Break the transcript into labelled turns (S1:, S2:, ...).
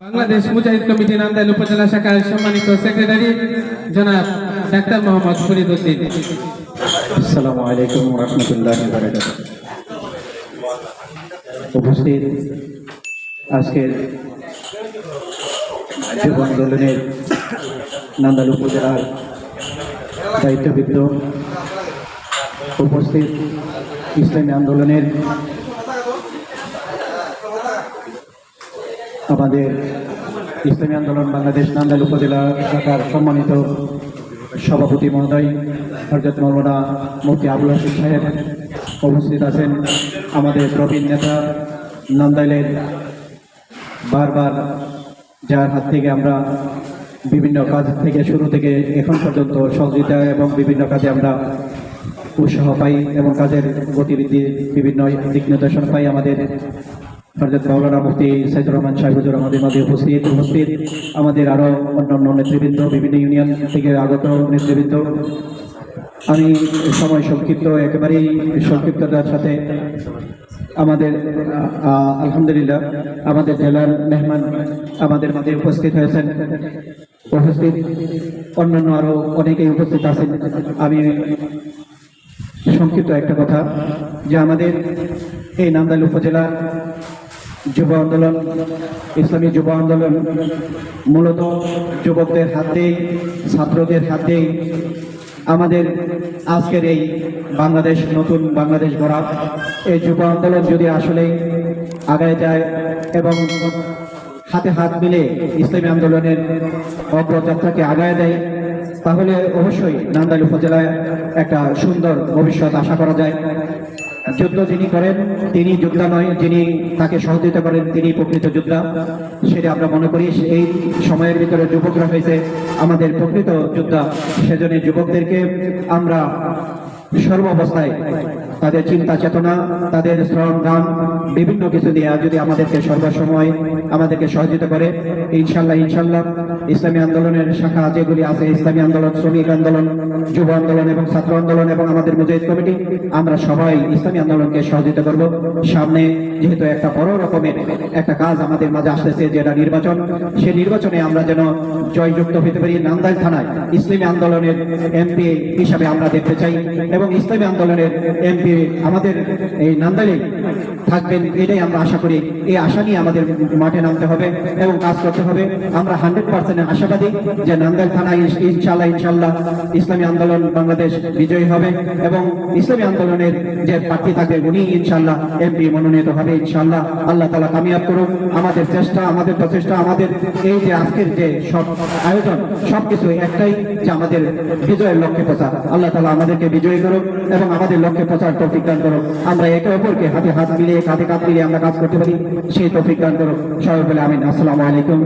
S1: বাংলাদেশ মুজাহিদ committee Nandail উপজেলা শাখার সম্মানিত সেক্রেটারি জনাব ডাক্তার মোহাম্মদ ফরিদ উদ্দিন।
S2: আসসালামু আলাইকুম রহমতুল্লাহ উপস্থিত আজকের যুব আন্দোলনের নান্দাল উপজেলার দায়িত্ববৃদ্ধ উপস্থিত ইসলামী আন্দোলনের আমাদের ইসলামী আন্দোলন বাংলাদেশ নান্দাল উপজেলা শাখার সম্মানিত সভাপতি মহোদয় হরজত মৌলানা মুফতি আবুল হাসিদ সাহেব উপস্থিত আছেন। আমাদের প্রবীণ নেতা নান্দাইলের বারবার যার হাত থেকে আমরা বিভিন্ন কাজ থেকে শুরু থেকে এখন পর্যন্ত সহযোগিতা এবং বিভিন্ন কাজে আমরা উৎসাহ পাই এবং কাজের গতিবিধি বিভিন্ন দিক নির্দেশন পাই আমাদের হরজত মাওলানা মুফতি সাইদুর রহমান সাহেব হুজুর আমাদের মাঝে উপস্থিত উপস্থিত। আমাদের আরও অন্যান্য নেতৃবৃন্দ, বিভিন্ন ইউনিয়ন থেকে আগত নেতৃবৃন্দ। আমি সময় সংক্ষিপ্ত, একেবারেই সংক্ষিপ্ততার সাথে আমাদের আলহামদুলিল্লাহ, আমাদের জেলার মেহমান আমাদের মাঝে উপস্থিত হয়েছেন। উপস্থিত, অন্যান্য আরও অনেকেই উপস্থিত আছেন। আমি সংক্ষিপ্ত একটা কথা যে আমাদের এই নান্দাইল উপজেলা যুব আন্দোলন, ইসলামী যুব আন্দোলন, মূলত যুবকদের হাতেই, ছাত্রদের হাতেই আমাদের আজকের এই বাংলাদেশ, নতুন বাংলাদেশ গড়া এই যুব আন্দোলন যদি আসলেই আগায় যায় এবং হাতে হাত মিলে ইসলামী আন্দোলনের অগ্রযাত্রাকে আগায় দেয়, তাহলে অবশ্যই নান্দাইল উপজেলায় একটা সুন্দর ভবিষ্যৎ আশা করা যায়। যুদ্ধ যিনি করেন, তিনি যোদ্ধা নয়, যিনি তাকে সহযোগিতা করেন, তিনি প্রকৃত যোদ্ধা। সেটা আমরা মনে করি এই সময়ের ভিতরে যুবকরা হয়েছে আমাদের প্রকৃত যোদ্ধা। সেজন্য যুবকদেরকে আমরা সর্বাবস্থায় তাদের চিন্তা চেতনা, তাদের শ্রম গান বিভিন্ন কিছু দিয়ে যদি আমাদেরকে সর্বসময় আমাদেরকে সহযোগিতা করে, ইনশাল্লাহ ইনশাল্লাহ। ইসলামী আন্দোলনের শাখা যেগুলি আছে, ইসলামী আন্দোলন, শ্রমিক আন্দোলন, যুব আন্দোলন এবং ছাত্র আন্দোলন এবং আমাদের মুজাহিদ কমিটি, আমরা সবাই ইসলামী আন্দোলনকে সহযোগিতা করব। সামনে যেহেতু একটা বড় রকমের একটা কাজ আমাদের মাঝে আসতেছে, যেটা নির্বাচন সেই নির্বাচনে আমরা যেন জয়যুক্ত হতে পারি। নান্দাইল থানায় ইসলামী আন্দোলনের এমপি হিসাবে আমরা দেখতে চাই এবং ইসলামী আন্দোলনের এমপি আমাদের এই নান্দাইলে থাকবেন, এটাই আমরা আশা করি। এই আশা নিয়ে আমাদের মাঠে নামতে হবে এবং কাজ করতে হবে। আমরা হান্ড্রেড পার্সেন্ট আশাবাদী যে নান্দাইল থানায় ইনশ- ইনশাল্লাহ ইনশাল্লাহ ইসলামী আন্দোলন বাংলাদেশ বিজয়ী হবে এবং ইসলামী আন্দোলনের যে প্রার্থী থাকবে উনি ইনশাল্লাহ এমপি মনোনীত হবে ইনশাল্লাহ আল্লাহ তালা কামিয়াব করুক। আমাদের চেষ্টা, আমাদের প্রচেষ্টা, আমাদের এই যে আজকের যে সব আয়োজন, সবকিছু একটাই যে আমাদের বিজয়ের লক্ষ্যে পৌঁছা। আল্লাহ তালা আমাদেরকে বিজয়ী করুক এবং আমাদের লক্ষ্যে পৌঁছার তৌফিক দান করো। আমরা একে অপরকে হাতে হাত মিলিয়ে, কাঁধে কাঁধ মিলিয়ে আমরা কাজ করতে পারি। সেই তৌফিক দান করো। সবাই বলে আমিন। আসসালামু আলাইকুম।